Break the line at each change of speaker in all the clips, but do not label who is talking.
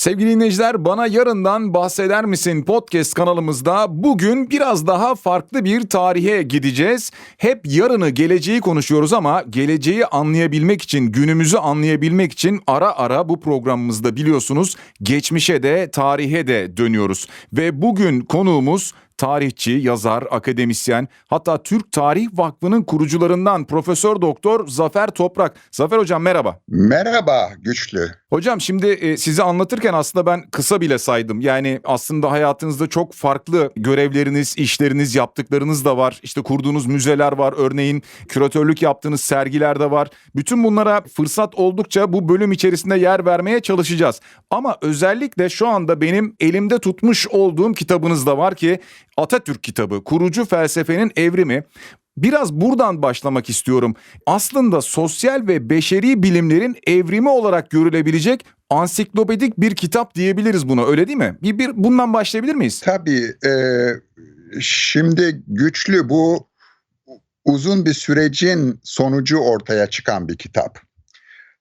Sevgili dinleyiciler bana yarından bahseder misin podcast kanalımızda bugün biraz daha farklı bir tarihe gideceğiz. Hep yarını geleceği konuşuyoruz ama geleceği anlayabilmek için günümüzü anlayabilmek için ara ara bu programımızda biliyorsunuz geçmişe de tarihe de dönüyoruz. Ve bugün konuğumuz tarihçi, yazar, akademisyen hatta Türk Tarih Vakfı'nın kurucularından Profesör Doktor Zafer Toprak. Zafer hocam merhaba.
Merhaba güçlü.
Hocam şimdi e, sizi anlatırken aslında ben kısa bile saydım. Yani aslında hayatınızda çok farklı görevleriniz, işleriniz, yaptıklarınız da var. İşte kurduğunuz müzeler var. Örneğin küratörlük yaptığınız sergiler de var. Bütün bunlara fırsat oldukça bu bölüm içerisinde yer vermeye çalışacağız. Ama özellikle şu anda benim elimde tutmuş olduğum kitabınız da var ki Atatürk kitabı. Kurucu felsefenin evrimi. Biraz buradan başlamak istiyorum. Aslında sosyal ve beşeri bilimlerin evrimi olarak görülebilecek ansiklopedik bir kitap diyebiliriz buna öyle değil mi? Bir, bir bundan başlayabilir miyiz?
Tabii e, şimdi güçlü bu uzun bir sürecin sonucu ortaya çıkan bir kitap.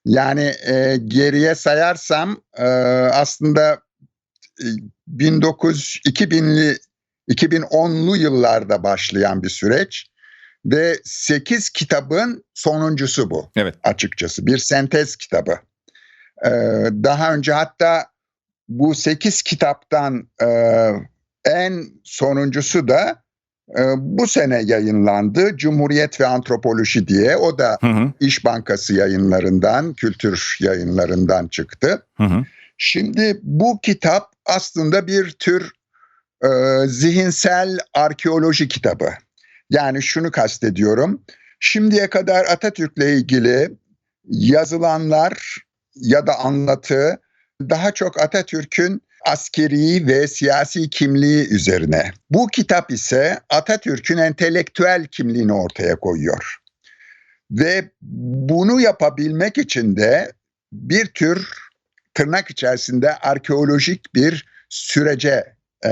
Yani e, geriye sayarsam e, aslında e, 1900 2000'li 2010'lu yıllarda başlayan bir süreç ve 8 kitabın sonuncusu bu.
Evet.
Açıkçası bir sentez kitabı. Ee, daha önce hatta bu 8 kitaptan e, en sonuncusu da e, bu sene yayınlandı. Cumhuriyet ve Antropoloji diye. O da
Hı hı.
İş Bankası yayınlarından, kültür yayınlarından çıktı.
Hı hı.
Şimdi bu kitap aslında bir tür e, zihinsel arkeoloji kitabı. Yani şunu kastediyorum. Şimdiye kadar Atatürk'le ilgili yazılanlar ya da anlatı daha çok Atatürk'ün askeri ve siyasi kimliği üzerine. Bu kitap ise Atatürk'ün entelektüel kimliğini ortaya koyuyor. Ve bunu yapabilmek için de bir tür tırnak içerisinde arkeolojik bir sürece e,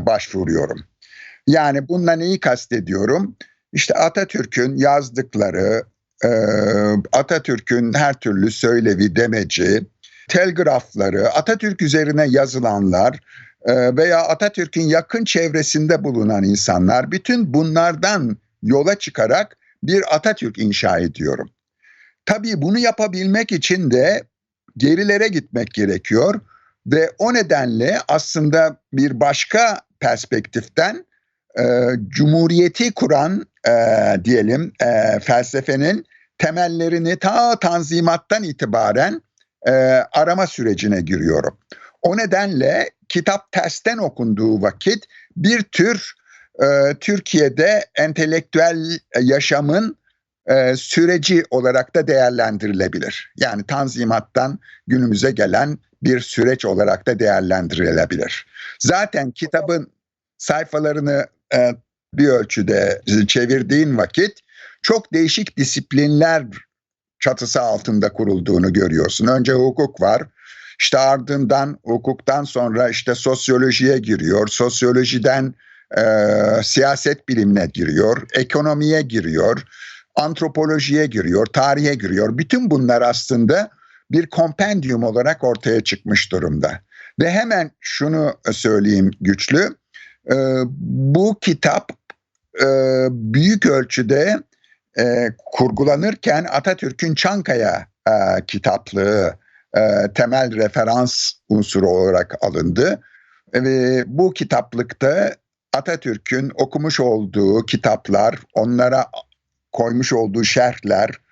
başvuruyorum. Yani bundan neyi kastediyorum? İşte Atatürk'ün yazdıkları, e, Atatürk'ün her türlü söylevi, demeci, telgrafları, Atatürk üzerine yazılanlar e, veya Atatürk'ün yakın çevresinde bulunan insanlar, bütün bunlardan yola çıkarak bir Atatürk inşa ediyorum. Tabii bunu yapabilmek için de gerilere gitmek gerekiyor ve o nedenle aslında bir başka perspektiften e, cumhuriyeti kuran e, diyelim e, felsefenin temellerini ta Tanzimat'tan itibaren e, arama sürecine giriyorum. O nedenle kitap tersten okunduğu vakit bir tür e, Türkiye'de entelektüel yaşamın e, süreci olarak da değerlendirilebilir. Yani Tanzimat'tan günümüze gelen bir süreç olarak da değerlendirilebilir. Zaten kitabın sayfalarını e, bir ölçüde çevirdiğin vakit çok değişik disiplinler çatısı altında kurulduğunu görüyorsun. Önce hukuk var. İşte ardından hukuktan sonra işte sosyolojiye giriyor. Sosyolojiden e, siyaset bilimine giriyor. Ekonomiye giriyor. Antropolojiye giriyor. Tarihe giriyor. Bütün bunlar aslında bir kompendium olarak ortaya çıkmış durumda. Ve hemen şunu söyleyeyim güçlü. E, bu kitap e, büyük ölçüde e, kurgulanırken Atatürk'ün Çankaya e, kitaplığı e, temel referans unsuru olarak alındı. Ve bu kitaplıkta Atatürk'ün okumuş olduğu kitaplar, onlara koymuş olduğu şerhler, e,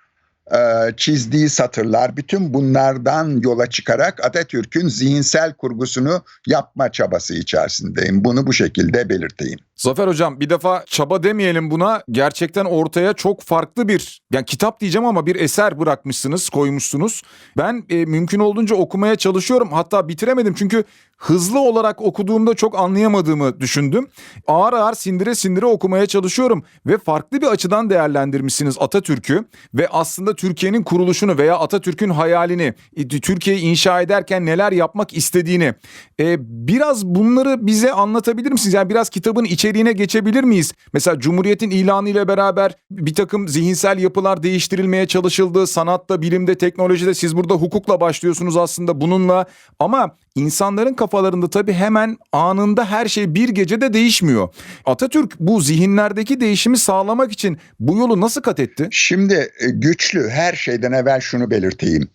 çizdiği satırlar bütün bunlardan yola çıkarak Atatürk'ün zihinsel kurgusunu yapma çabası içerisindeyim. Bunu bu şekilde belirteyim.
Zafer hocam bir defa çaba demeyelim buna. Gerçekten ortaya çok farklı bir yani kitap diyeceğim ama bir eser bırakmışsınız, koymuşsunuz. Ben e, mümkün olduğunca okumaya çalışıyorum. Hatta bitiremedim çünkü hızlı olarak okuduğumda çok anlayamadığımı düşündüm. Ağır ağır sindire sindire okumaya çalışıyorum ve farklı bir açıdan değerlendirmişsiniz Atatürk'ü ve aslında Türkiye'nin kuruluşunu veya Atatürk'ün hayalini, e, Türkiye'yi inşa ederken neler yapmak istediğini. E, biraz bunları bize anlatabilir misiniz? Yani biraz kitabın içi içeriğine geçebilir miyiz? Mesela Cumhuriyet'in ilanı ile beraber bir takım zihinsel yapılar değiştirilmeye çalışıldı. Sanatta, bilimde, teknolojide siz burada hukukla başlıyorsunuz aslında bununla. Ama insanların kafalarında tabii hemen anında her şey bir gecede değişmiyor. Atatürk bu zihinlerdeki değişimi sağlamak için bu yolu nasıl kat etti?
Şimdi e, güçlü her şeyden evvel şunu belirteyim.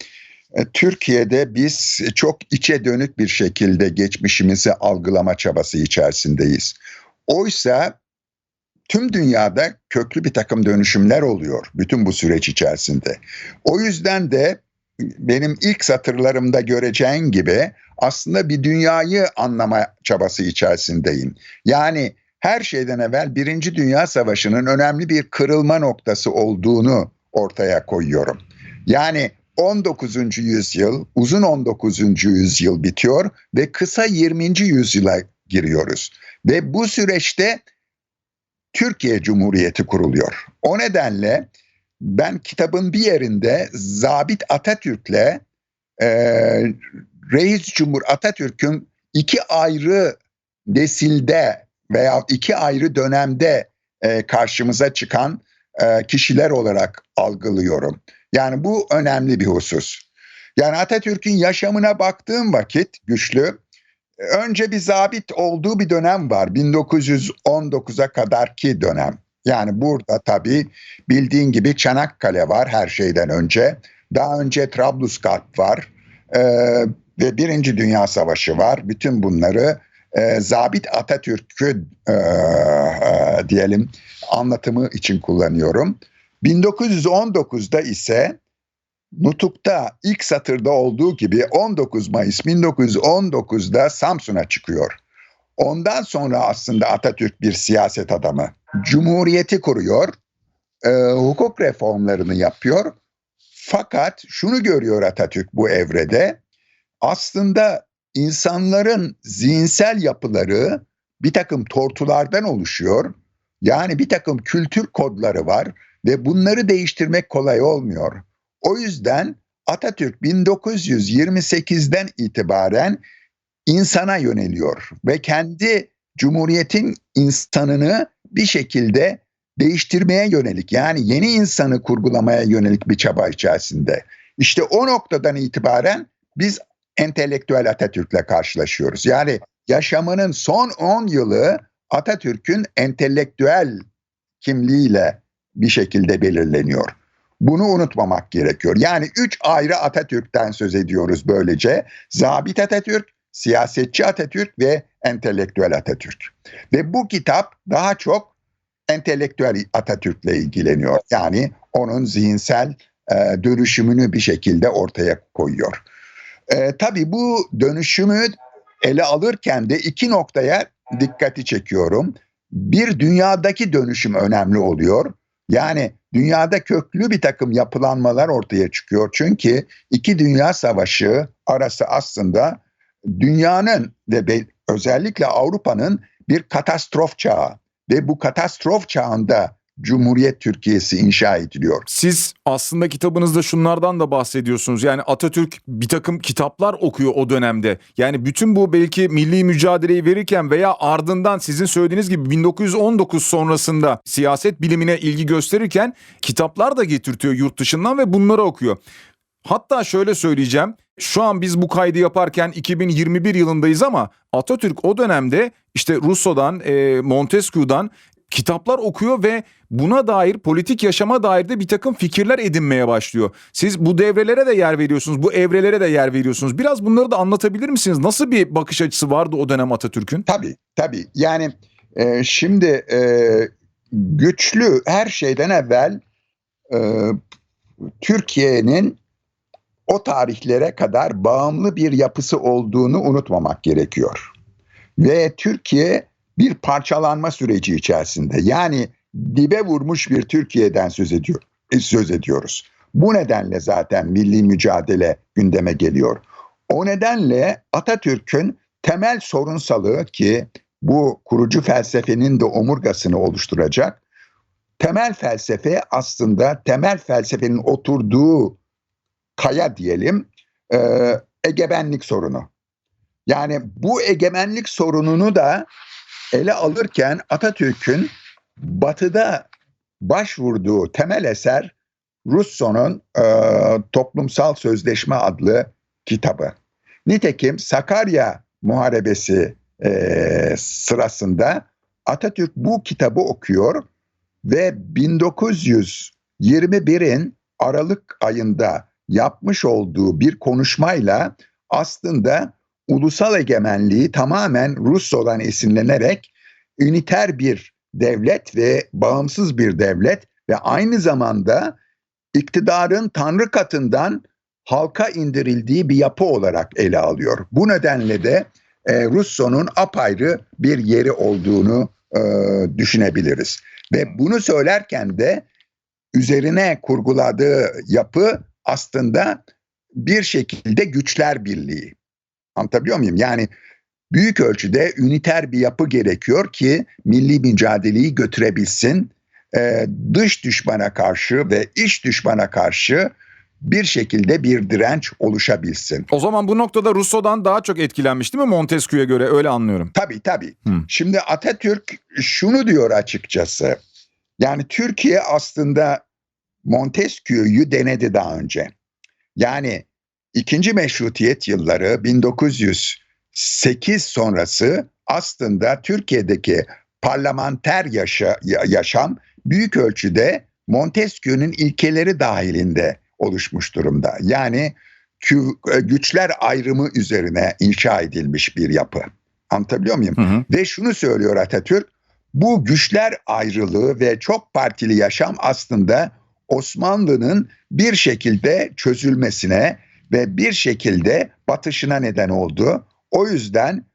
E, Türkiye'de biz çok içe dönük bir şekilde geçmişimizi algılama çabası içerisindeyiz. Oysa tüm dünyada köklü bir takım dönüşümler oluyor bütün bu süreç içerisinde. O yüzden de benim ilk satırlarımda göreceğin gibi aslında bir dünyayı anlama çabası içerisindeyim. Yani her şeyden evvel Birinci Dünya Savaşı'nın önemli bir kırılma noktası olduğunu ortaya koyuyorum. Yani 19. yüzyıl, uzun 19. yüzyıl bitiyor ve kısa 20. yüzyıla giriyoruz. Ve bu süreçte Türkiye Cumhuriyeti kuruluyor. O nedenle ben kitabın bir yerinde Zabit Atatürk'le e, Reis Cumhur Atatürk'ün iki ayrı nesilde veya iki ayrı dönemde e, karşımıza çıkan e, kişiler olarak algılıyorum. Yani bu önemli bir husus. Yani Atatürk'ün yaşamına baktığım vakit güçlü, önce bir zabit olduğu bir dönem var. 1919'a kadarki dönem. Yani burada tabii bildiğin gibi Çanakkale var her şeyden önce. Daha önce Trablusgarp var ee, ve Birinci Dünya Savaşı var. Bütün bunları e, Zabit Atatürk'ü e, e, diyelim anlatımı için kullanıyorum. 1919'da ise Nutuk'ta ilk satırda olduğu gibi 19 Mayıs 1919'da Samsun'a çıkıyor. Ondan sonra aslında Atatürk bir siyaset adamı. Cumhuriyeti kuruyor, e, hukuk reformlarını yapıyor. Fakat şunu görüyor Atatürk bu evrede. Aslında insanların zihinsel yapıları bir takım tortulardan oluşuyor. Yani bir takım kültür kodları var ve bunları değiştirmek kolay olmuyor. O yüzden Atatürk 1928'den itibaren insana yöneliyor ve kendi cumhuriyetin insanını bir şekilde değiştirmeye yönelik yani yeni insanı kurgulamaya yönelik bir çaba içerisinde. İşte o noktadan itibaren biz entelektüel Atatürk'le karşılaşıyoruz. Yani yaşamının son 10 yılı Atatürk'ün entelektüel kimliğiyle bir şekilde belirleniyor. Bunu unutmamak gerekiyor. Yani üç ayrı Atatürk'ten söz ediyoruz böylece. Zabit Atatürk, siyasetçi Atatürk ve entelektüel Atatürk. Ve bu kitap daha çok entelektüel Atatürk'le ilgileniyor. Yani onun zihinsel e, dönüşümünü bir şekilde ortaya koyuyor. E, tabii bu dönüşümü ele alırken de iki noktaya dikkati çekiyorum. Bir dünyadaki dönüşüm önemli oluyor. Yani dünyada köklü bir takım yapılanmalar ortaya çıkıyor. Çünkü iki dünya savaşı arası aslında dünyanın ve özellikle Avrupa'nın bir katastrof çağı ve bu katastrof çağında Cumhuriyet Türkiye'si inşa ediliyor.
Siz aslında kitabınızda şunlardan da bahsediyorsunuz. Yani Atatürk bir takım kitaplar okuyor o dönemde. Yani bütün bu belki milli mücadeleyi verirken veya ardından sizin söylediğiniz gibi 1919 sonrasında siyaset bilimine ilgi gösterirken kitaplar da getirtiyor yurt dışından ve bunları okuyor. Hatta şöyle söyleyeceğim. Şu an biz bu kaydı yaparken 2021 yılındayız ama Atatürk o dönemde işte Rousseau'dan, e, Montesquieu'dan kitaplar okuyor ve buna dair politik yaşama dair de bir takım fikirler edinmeye başlıyor. Siz bu devrelere de yer veriyorsunuz, bu evrelere de yer veriyorsunuz. Biraz bunları da anlatabilir misiniz? Nasıl bir bakış açısı vardı o dönem Atatürk'ün?
Tabii, tabii. Yani e, şimdi e, güçlü her şeyden evvel e, Türkiye'nin o tarihlere kadar bağımlı bir yapısı olduğunu unutmamak gerekiyor. Ve Türkiye bir parçalanma süreci içerisinde. Yani dibe vurmuş bir Türkiye'den söz ediyor e, söz ediyoruz. Bu nedenle zaten milli mücadele gündeme geliyor. O nedenle Atatürk'ün temel sorunsalığı ki bu kurucu felsefenin de omurgasını oluşturacak. Temel felsefe aslında temel felsefenin oturduğu kaya diyelim e, egemenlik sorunu. Yani bu egemenlik sorununu da ele alırken Atatürk'ün batıda başvurduğu temel eser Russo'nun e, Toplumsal Sözleşme adlı kitabı. Nitekim Sakarya Muharebesi e, sırasında Atatürk bu kitabı okuyor ve 1921'in Aralık ayında yapmış olduğu bir konuşmayla aslında ulusal egemenliği tamamen Russo'dan esinlenerek üniter bir devlet ve bağımsız bir devlet ve aynı zamanda iktidarın tanrı katından halka indirildiği bir yapı olarak ele alıyor. Bu nedenle de e, Russo'nun apayrı bir yeri olduğunu e, düşünebiliriz. Ve bunu söylerken de üzerine kurguladığı yapı aslında bir şekilde güçler birliği. Anlatabiliyor muyum? Yani büyük ölçüde üniter bir yapı gerekiyor ki milli mücadeleyi götürebilsin. Ee, dış düşmana karşı ve iç düşmana karşı bir şekilde bir direnç oluşabilsin.
O zaman bu noktada Russo'dan daha çok etkilenmiş değil mi Montesquieu'ya göre öyle anlıyorum.
Tabii tabii.
Hı.
Şimdi Atatürk şunu diyor açıkçası. Yani Türkiye aslında Montesquieu'yu denedi daha önce. Yani ikinci meşrutiyet yılları 1908 sonrası aslında Türkiye'deki parlamenter yaşa, yaşam büyük ölçüde Montesquieu'nun ilkeleri dahilinde oluşmuş durumda. Yani güçler ayrımı üzerine inşa edilmiş bir yapı. Anlatabiliyor muyum?
Hı hı.
Ve şunu söylüyor Atatürk, bu güçler ayrılığı ve çok partili yaşam aslında Osmanlı'nın bir şekilde çözülmesine ve bir şekilde batışına neden oldu. O yüzden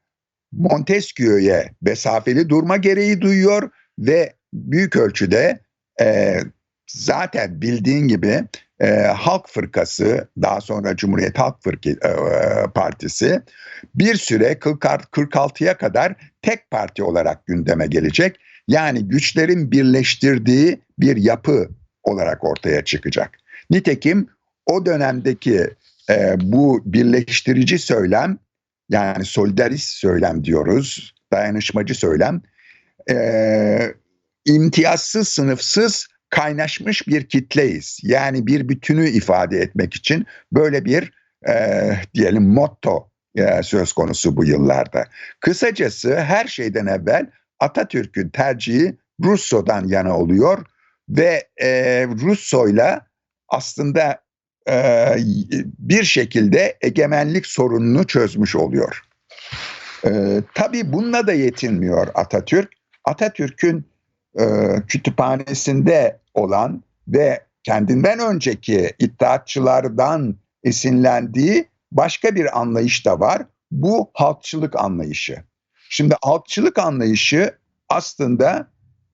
Montesquieu'ya mesafeli durma gereği duyuyor ve büyük ölçüde e, zaten bildiğin gibi e, Halk Fırkası daha sonra Cumhuriyet Halk Fırkı, e, Partisi bir süre 46'ya kadar tek parti olarak gündeme gelecek. Yani güçlerin birleştirdiği bir yapı olarak ortaya çıkacak. Nitekim o dönemdeki e, bu birleştirici söylem yani solidarist söylem diyoruz, dayanışmacı söylem e, imtiyazsız, sınıfsız kaynaşmış bir kitleyiz. Yani bir bütünü ifade etmek için böyle bir e, diyelim motto e, söz konusu bu yıllarda. Kısacası her şeyden evvel Atatürk'ün tercihi Russo'dan yana oluyor ve e, Russo'yla aslında e, bir şekilde egemenlik sorununu çözmüş oluyor. E, tabii bununla da yetinmiyor Atatürk. Atatürk'ün e, kütüphanesinde olan ve kendinden önceki iddiatçılardan esinlendiği başka bir anlayış da var. Bu halkçılık anlayışı. Şimdi halkçılık anlayışı aslında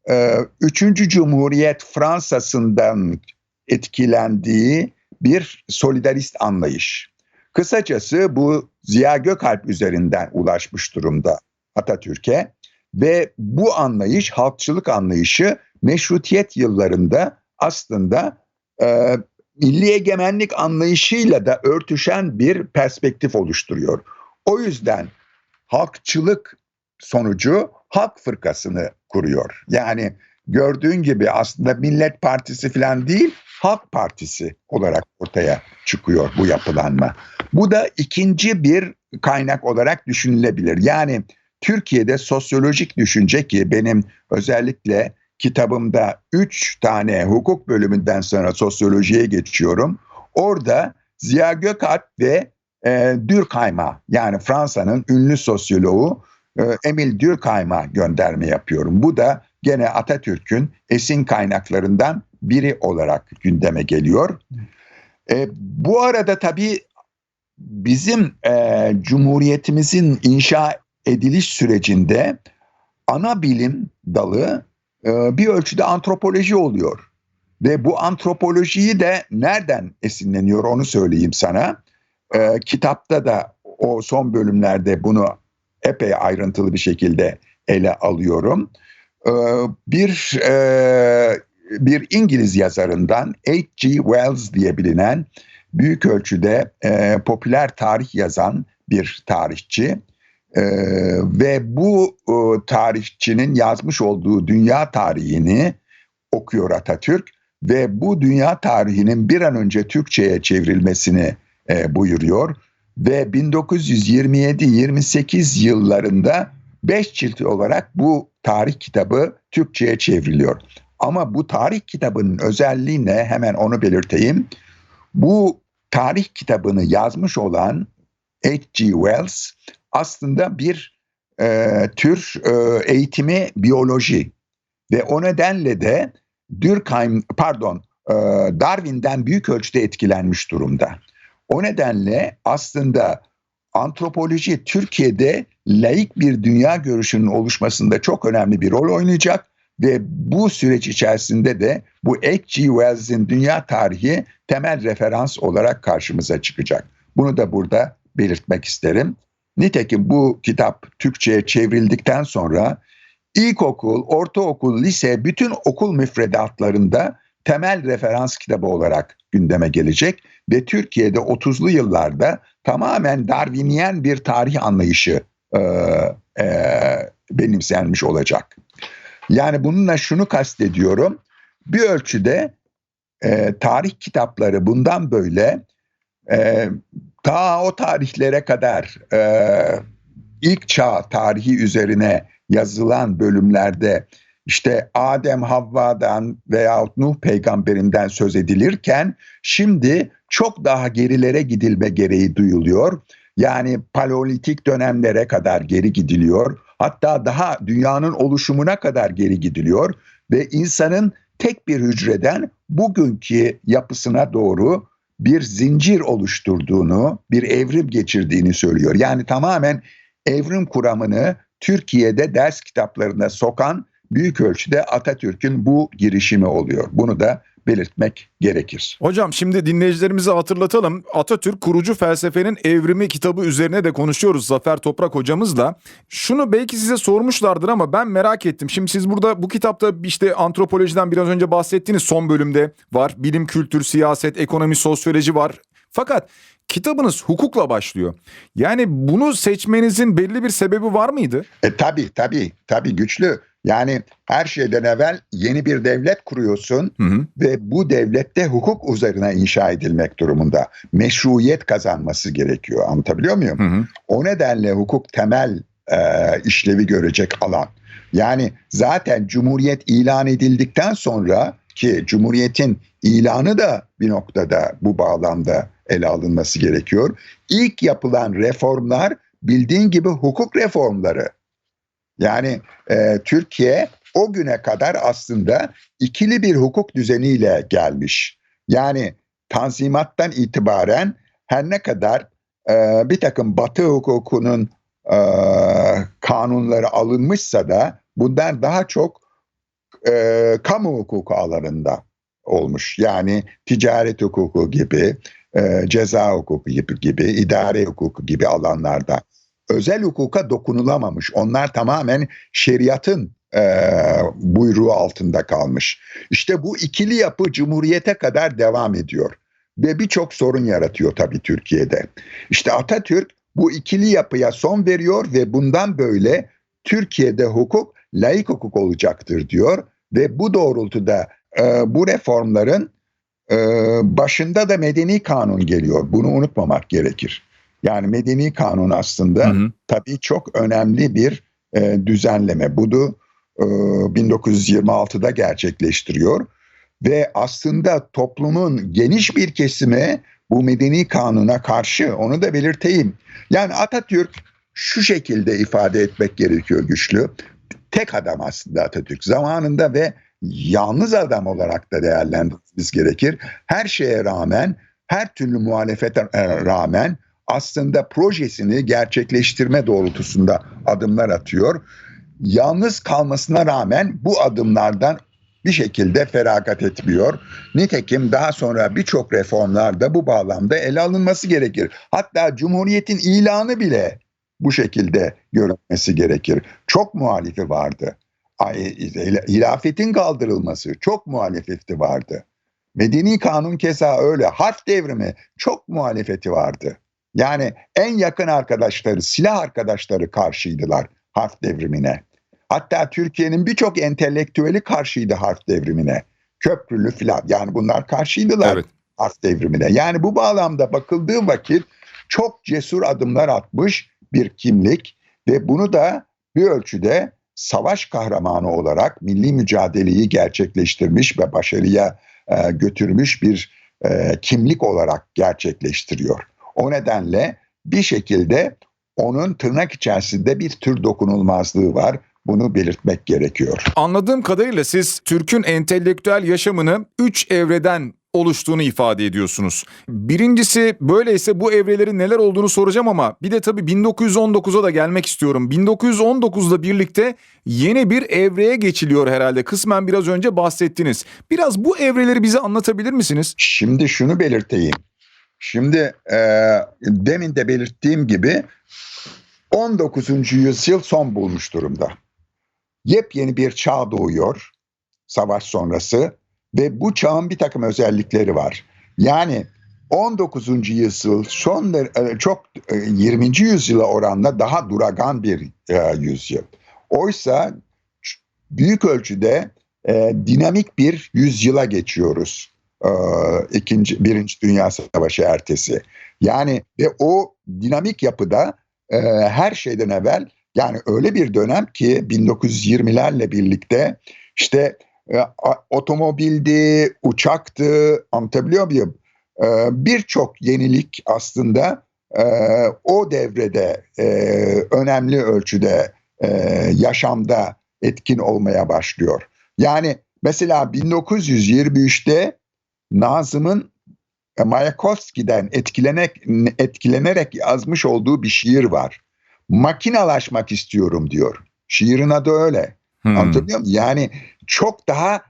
e, Üçüncü Cumhuriyet Fransa'sından etkilendiği bir solidarist anlayış. Kısacası bu Ziya Gökalp üzerinden ulaşmış durumda Atatürk'e ve bu anlayış, halkçılık anlayışı meşrutiyet yıllarında aslında e, milli egemenlik anlayışıyla da örtüşen bir perspektif oluşturuyor. O yüzden halkçılık sonucu Halk Fırkası'nı kuruyor. Yani gördüğün gibi aslında Millet Partisi falan değil, Halk Partisi olarak ortaya çıkıyor bu yapılanma. Bu da ikinci bir kaynak olarak düşünülebilir. Yani Türkiye'de sosyolojik düşünce ki benim özellikle kitabımda üç tane hukuk bölümünden sonra sosyolojiye geçiyorum. Orada Ziya Gökalp ve e, Durkheim'a yani Fransa'nın ünlü sosyoloğu e, Emil Durkheim'a gönderme yapıyorum. Bu da gene Atatürk'ün esin kaynaklarından biri olarak gündeme geliyor. E, bu arada tabii bizim e, Cumhuriyetimizin inşa ediliş sürecinde ana bilim dalı e, bir ölçüde antropoloji oluyor. Ve bu antropolojiyi de nereden esinleniyor onu söyleyeyim sana. E, kitapta da o son bölümlerde bunu epey ayrıntılı bir şekilde ele alıyorum. E, bir e, bir İngiliz yazarından H.G. Wells diye bilinen büyük ölçüde e, popüler tarih yazan bir tarihçi Ee, ve bu e, tarihçinin yazmış olduğu dünya tarihini okuyor Atatürk ve bu dünya tarihinin bir an önce Türkçe'ye çevrilmesini e, buyuruyor ve 1927-28 yıllarında 5 cilt olarak bu tarih kitabı Türkçe'ye çevriliyor. Ama bu tarih kitabının özelliği ne? Hemen onu belirteyim. Bu tarih kitabını yazmış olan H.G. Wells aslında bir e, tür e, eğitimi biyoloji ve o nedenle de Durkheim pardon e, Darwin'den büyük ölçüde etkilenmiş durumda. O nedenle aslında antropoloji Türkiye'de laik bir dünya görüşünün oluşmasında çok önemli bir rol oynayacak ve bu süreç içerisinde de bu H.G. Wells'in dünya tarihi temel referans olarak karşımıza çıkacak. Bunu da burada belirtmek isterim. Nitekim bu kitap Türkçe'ye çevrildikten sonra ilkokul, ortaokul, lise bütün okul müfredatlarında temel referans kitabı olarak gündeme gelecek ve Türkiye'de 30'lu yıllarda tamamen Darwiniyen bir tarih anlayışı e, e, benimsenmiş olacak. Yani bununla şunu kastediyorum. Bir ölçüde e, tarih kitapları bundan böyle e, ta o tarihlere kadar e, ilk çağ tarihi üzerine yazılan bölümlerde işte Adem Havva'dan veyahut Nuh peygamberinden söz edilirken şimdi çok daha gerilere gidilme gereği duyuluyor. Yani paleolitik dönemlere kadar geri gidiliyor. Hatta daha dünyanın oluşumuna kadar geri gidiliyor ve insanın tek bir hücreden bugünkü yapısına doğru bir zincir oluşturduğunu, bir evrim geçirdiğini söylüyor. Yani tamamen evrim kuramını Türkiye'de ders kitaplarına sokan büyük ölçüde Atatürk'ün bu girişimi oluyor. Bunu da belirtmek gerekir.
Hocam şimdi dinleyicilerimize hatırlatalım. Atatürk kurucu felsefenin evrimi kitabı üzerine de konuşuyoruz Zafer Toprak hocamızla. Şunu belki size sormuşlardır ama ben merak ettim. Şimdi siz burada bu kitapta işte antropolojiden biraz önce bahsettiğiniz son bölümde var. Bilim, kültür, siyaset, ekonomi, sosyoloji var. Fakat kitabınız hukukla başlıyor. Yani bunu seçmenizin belli bir sebebi var mıydı?
E tabii tabii tabii güçlü. Yani her şeyden evvel yeni bir devlet kuruyorsun
Hı hı.
ve bu devlette hukuk üzerine inşa edilmek durumunda. Meşruiyet kazanması gerekiyor. Anlatabiliyor muyum?
Hı hı.
O nedenle hukuk temel e, işlevi görecek alan. Yani zaten Cumhuriyet ilan edildikten sonra ki Cumhuriyet'in ilanı da bir noktada bu bağlamda ele alınması gerekiyor. İlk yapılan reformlar bildiğin gibi hukuk reformları. Yani e, Türkiye o güne kadar aslında ikili bir hukuk düzeniyle gelmiş. Yani Tanzimat'tan itibaren her ne kadar e, bir takım Batı hukukunun e, kanunları alınmışsa da bunlar daha çok e, kamu hukuku alanında olmuş. Yani ticaret hukuku gibi, e, ceza hukuku gibi, gibi, idare hukuku gibi alanlarda özel hukuka dokunulamamış. Onlar tamamen şeriatın e, buyruğu altında kalmış. İşte bu ikili yapı Cumhuriyete kadar devam ediyor ve birçok sorun yaratıyor tabii Türkiye'de. İşte Atatürk bu ikili yapıya son veriyor ve bundan böyle Türkiye'de hukuk laik hukuk olacaktır diyor ve bu doğrultuda e, bu reformların e, başında da medeni kanun geliyor. Bunu unutmamak gerekir. Yani medeni kanun aslında
Hı hı.
tabii çok önemli bir e, düzenleme. Bunu e, 1926'da gerçekleştiriyor ve aslında toplumun geniş bir kesimi bu medeni kanuna karşı onu da belirteyim. Yani Atatürk şu şekilde ifade etmek gerekiyor güçlü. Tek adam aslında Atatürk zamanında ve yalnız adam olarak da değerlendirmemiz gerekir. Her şeye rağmen, her türlü muhalefete e, rağmen aslında projesini gerçekleştirme doğrultusunda adımlar atıyor. Yalnız kalmasına rağmen bu adımlardan bir şekilde feragat etmiyor. Nitekim daha sonra birçok reformlarda bu bağlamda ele alınması gerekir. Hatta Cumhuriyet'in ilanı bile bu şekilde görülmesi gerekir. Çok muhalifi vardı. Hilafetin kaldırılması çok muhalefeti vardı. Medeni kanun keza öyle. Harf devrimi çok muhalefeti vardı. Yani en yakın arkadaşları, silah arkadaşları karşıydılar harf devrimine. Hatta Türkiye'nin birçok entelektüeli karşıydı harf devrimine. Köprülü filan yani bunlar karşıydılar
Evet.
harf devrimine. Yani bu bağlamda bakıldığı vakit çok cesur adımlar atmış bir kimlik ve bunu da bir ölçüde savaş kahramanı olarak milli mücadeleyi gerçekleştirmiş ve başarıya e, götürmüş bir e, kimlik olarak gerçekleştiriyor. O nedenle bir şekilde onun tırnak içerisinde bir tür dokunulmazlığı var. Bunu belirtmek gerekiyor.
Anladığım kadarıyla siz Türk'ün entelektüel yaşamını üç evreden oluştuğunu ifade ediyorsunuz. Birincisi böyleyse bu evrelerin neler olduğunu soracağım ama bir de tabii 1919'a da gelmek istiyorum. 1919'la birlikte yeni bir evreye geçiliyor herhalde. Kısmen biraz önce bahsettiniz. Biraz bu evreleri bize anlatabilir misiniz?
Şimdi şunu belirteyim. Şimdi e, demin de belirttiğim gibi 19. yüzyıl son bulmuş durumda. Yepyeni bir çağ doğuyor savaş sonrası ve bu çağın bir takım özellikleri var. Yani 19. yüzyıl son e, çok e, 20. yüzyıla oranla daha duragan bir e, yüzyıl. Oysa büyük ölçüde e, dinamik bir yüzyıla geçiyoruz. E, ikinci, Birinci Dünya Savaşı ertesi. Yani ve o dinamik yapıda e, her şeyden evvel yani öyle bir dönem ki 1920'lerle birlikte işte e, otomobildi, uçaktı, anlatabiliyor muyum? E, Birçok yenilik aslında e, o devrede e, önemli ölçüde e, yaşamda etkin olmaya başlıyor. Yani mesela 1923'te Nazım'ın e, Mayakovski'den etkilenerek, etkilenerek yazmış olduğu bir şiir var. Makinalaşmak istiyorum diyor. Şiirin adı öyle.
Hmm.
Anlatabiliyor muyum? Yani çok daha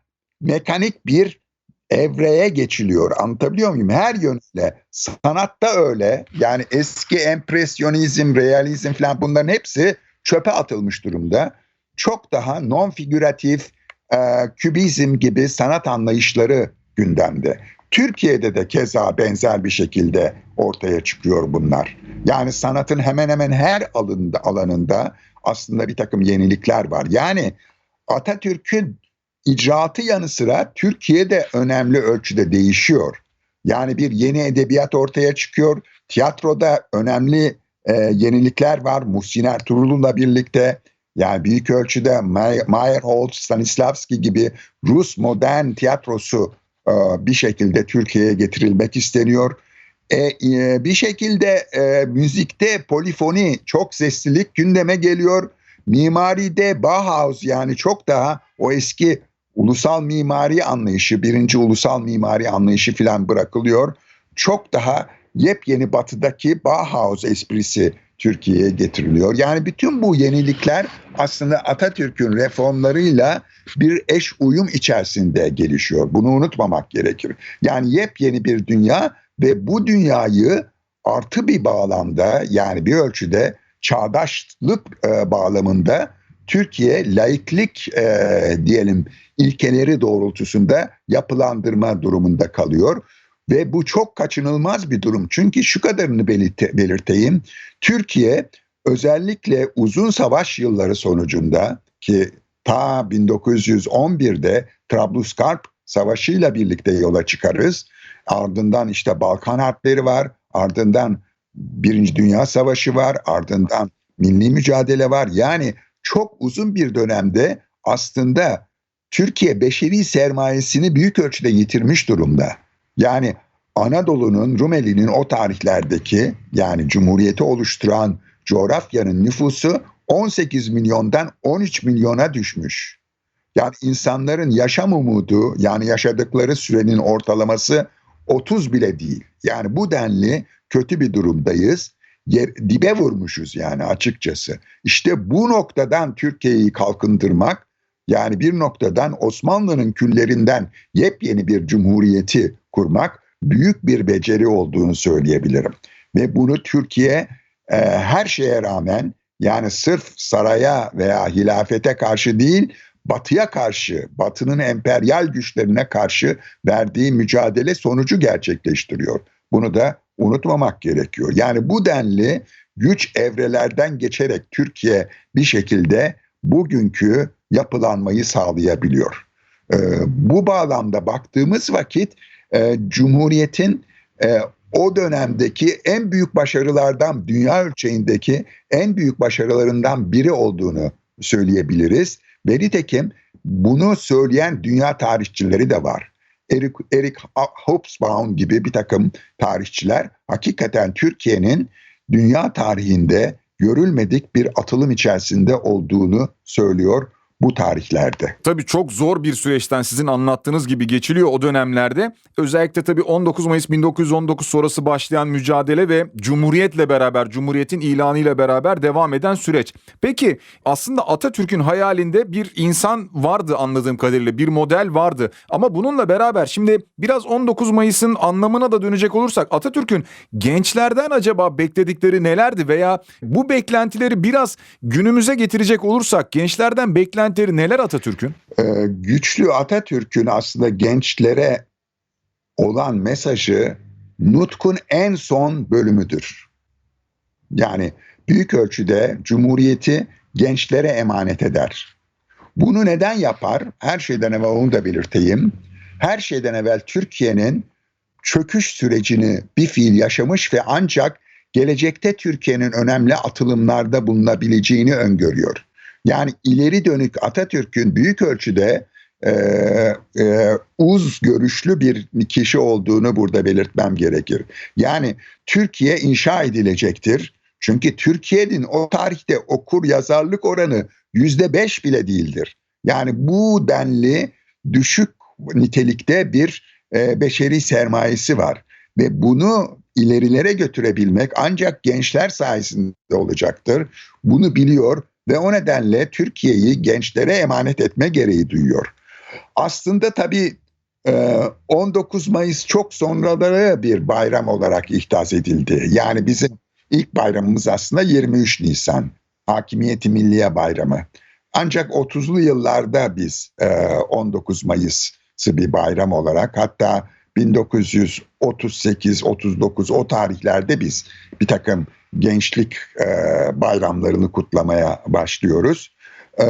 mekanik bir evreye geçiliyor. Anlatabiliyor muyum? Her yönüyle. Sanatta öyle. Yani eski empresyonizm, realizm falan bunların hepsi çöpe atılmış durumda. Çok daha non-figüratif, e, kübizm gibi sanat anlayışları gündemde. Türkiye'de de keza benzer bir şekilde ortaya çıkıyor bunlar. Yani sanatın hemen hemen her alında, alanında aslında bir takım yenilikler var. Yani Atatürk'ün icraatı yanı sıra Türkiye'de önemli ölçüde değişiyor. Yani bir yeni edebiyat ortaya çıkıyor. Tiyatroda önemli e, yenilikler var. Muhsin Ertuğrul'la birlikte yani büyük ölçüde Meyerhold, Stanislavski gibi Rus modern tiyatrosu bir şekilde Türkiye'ye getirilmek isteniyor. E, e, bir şekilde e, müzikte polifoni, çok seslilik gündeme geliyor. Mimaride Bauhaus yani çok daha o eski ulusal mimari anlayışı, birinci ulusal mimari anlayışı filan bırakılıyor. Çok daha yepyeni batıdaki Bauhaus esprisi Türkiye'ye getiriliyor. Yani bütün bu yenilikler aslında Atatürk'ün reformlarıyla bir eş uyum içerisinde gelişiyor. Bunu unutmamak gerekir. Yani yepyeni bir dünya ve bu dünyayı artı bir bağlamda yani bir ölçüde çağdaşlık e, bağlamında Türkiye laiklik e, diyelim ilkeleri doğrultusunda yapılandırma durumunda kalıyor. Ve bu çok kaçınılmaz bir durum. Çünkü şu kadarını belirte, belirteyim. Türkiye özellikle uzun savaş yılları sonucunda ki ta 1911'de Trablusgarp Savaşı'yla birlikte yola çıkarız. Ardından işte Balkan Harpleri var. Ardından Birinci Dünya Savaşı var. Ardından milli mücadele var. Yani çok uzun bir dönemde aslında Türkiye beşeri sermayesini büyük ölçüde yitirmiş durumda. Yani Anadolu'nun, Rumeli'nin o tarihlerdeki yani Cumhuriyeti oluşturan coğrafyanın nüfusu 18 milyondan 13 milyona düşmüş. Yani insanların yaşam umudu yani yaşadıkları sürenin ortalaması 30 bile değil. Yani bu denli kötü bir durumdayız. Yer, dibe vurmuşuz yani açıkçası. İşte bu noktadan Türkiye'yi kalkındırmak yani bir noktadan Osmanlı'nın küllerinden yepyeni bir cumhuriyeti kurmak büyük bir beceri olduğunu söyleyebilirim. Ve bunu Türkiye e, her şeye rağmen yani sırf saraya veya hilafete karşı değil batıya karşı, batının emperyal güçlerine karşı verdiği mücadele sonucu gerçekleştiriyor. Bunu da unutmamak gerekiyor. Yani bu denli güç evrelerden geçerek Türkiye bir şekilde bugünkü yapılanmayı sağlayabiliyor. Ee, bu bağlamda baktığımız vakit e, Cumhuriyet'in e, o dönemdeki en büyük başarılardan, dünya ölçeğindeki en büyük başarılarından biri olduğunu söyleyebiliriz. Ve nitekim bunu söyleyen dünya tarihçileri de var. Eric, Eric Hobsbawm gibi bir takım tarihçiler hakikaten Türkiye'nin dünya tarihinde görülmedik bir atılım içerisinde olduğunu söylüyor bu tarihlerde.
Tabii çok zor bir süreçten sizin anlattığınız gibi geçiliyor o dönemlerde. Özellikle tabii 19 Mayıs 1919 sonrası başlayan mücadele ve Cumhuriyet'le beraber, Cumhuriyet'in ilanıyla beraber devam eden süreç. Peki aslında Atatürk'ün hayalinde bir insan vardı anladığım kadarıyla, bir model vardı. Ama bununla beraber şimdi biraz 19 Mayıs'ın anlamına da dönecek olursak Atatürk'ün gençlerden acaba bekledikleri nelerdi veya bu beklentileri biraz günümüze getirecek olursak gençlerden beklentileri neler Atatürk'ün?
Ee, güçlü Atatürk'ün aslında gençlere olan mesajı Nutk'un en son bölümüdür. Yani büyük ölçüde Cumhuriyeti gençlere emanet eder. Bunu neden yapar? Her şeyden evvel onu da belirteyim. Her şeyden evvel Türkiye'nin çöküş sürecini bir fiil yaşamış ve ancak gelecekte Türkiye'nin önemli atılımlarda bulunabileceğini öngörüyor. Yani ileri dönük Atatürk'ün büyük ölçüde e, e, uz görüşlü bir kişi olduğunu burada belirtmem gerekir. Yani Türkiye inşa edilecektir. Çünkü Türkiye'nin o tarihte okur yazarlık oranı yüzde beş bile değildir. Yani bu denli düşük nitelikte bir e, beşeri sermayesi var. Ve bunu ilerilere götürebilmek ancak gençler sayesinde olacaktır. Bunu biliyor ve o nedenle Türkiye'yi gençlere emanet etme gereği duyuyor. Aslında tabii 19 Mayıs çok sonraları bir bayram olarak ihdas edildi. Yani bizim ilk bayramımız aslında 23 Nisan. Hakimiyeti Milliye Bayramı. Ancak 30'lu yıllarda biz 19 Mayıs'ı bir bayram olarak hatta 1938, 39 o tarihlerde biz bir takım gençlik e, bayramlarını kutlamaya başlıyoruz. E,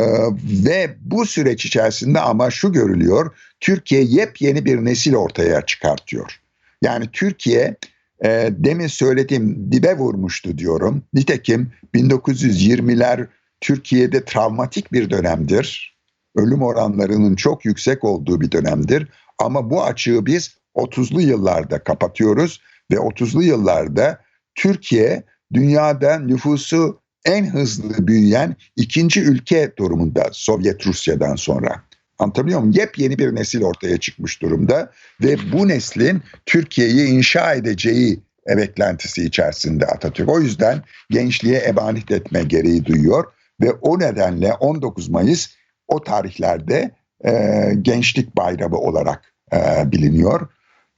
ve bu süreç içerisinde ama şu görülüyor, Türkiye yepyeni bir nesil ortaya çıkartıyor. Yani Türkiye e, demin söylediğim dibe vurmuştu diyorum. Nitekim 1920'ler Türkiye'de travmatik bir dönemdir. Ölüm oranlarının çok yüksek olduğu bir dönemdir. Ama bu açığı biz 30'lu yıllarda kapatıyoruz ve 30'lu yıllarda Türkiye dünyada nüfusu en hızlı büyüyen ikinci ülke durumunda Sovyet Rusya'dan sonra. Anlatabiliyor muyum? Yepyeni bir nesil ortaya çıkmış durumda ve bu neslin Türkiye'yi inşa edeceği beklentisi içerisinde Atatürk. O yüzden gençliğe emanet etme gereği duyuyor ve o nedenle 19 Mayıs o tarihlerde e, gençlik bayramı olarak e, biliniyor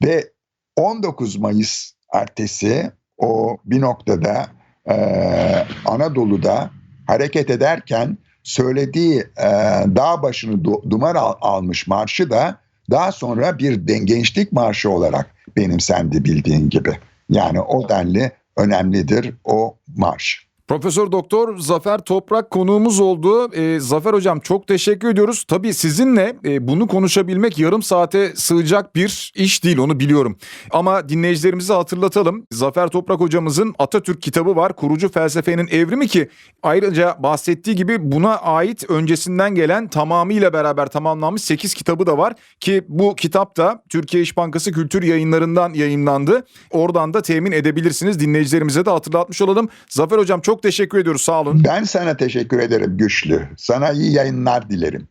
ve 19 Mayıs ertesi o bir noktada e, Anadolu'da hareket ederken söylediği e, dağ başını du- duman al- almış marşı da daha sonra bir gençlik marşı olarak benimsendi bildiğin gibi. Yani o denli önemlidir o marş.
Profesör Doktor Zafer Toprak konuğumuz oldu. Ee, Zafer Hocam çok teşekkür ediyoruz. Tabii sizinle e, bunu konuşabilmek yarım saate sığacak bir iş değil onu biliyorum. Ama dinleyicilerimize hatırlatalım. Zafer Toprak hocamızın Atatürk kitabı var. Kurucu felsefenin evrimi ki ayrıca bahsettiği gibi buna ait öncesinden gelen tamamıyla beraber tamamlanmış 8 kitabı da var. Ki bu kitap da Türkiye İş Bankası Kültür Yayınlarından yayınlandı. Oradan da temin edebilirsiniz. Dinleyicilerimize de hatırlatmış olalım. Zafer Hocam çok teşekkür ediyoruz. Sağ olun.
Ben sana teşekkür ederim güçlü. Sana iyi yayınlar dilerim.